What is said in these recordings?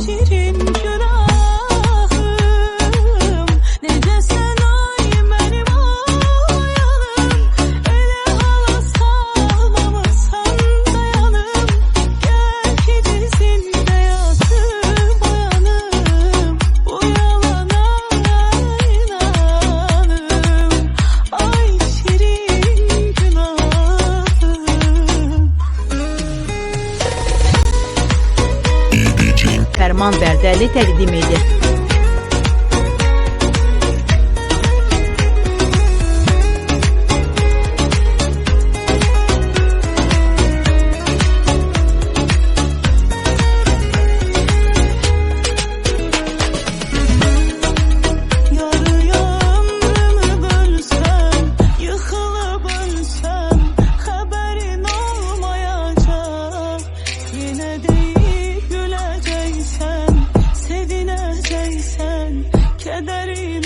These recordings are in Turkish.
she. Erman Berder'le takdim edildi. yine değil gülecek seveceksen, sevineceksen, kederi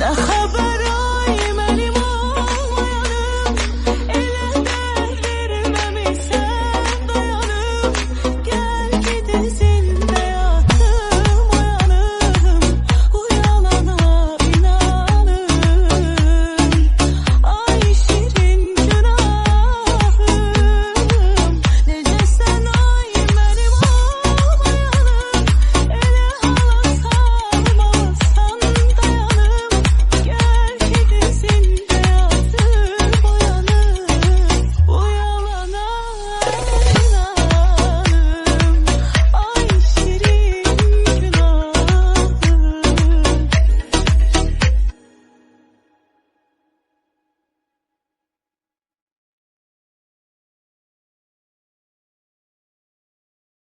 The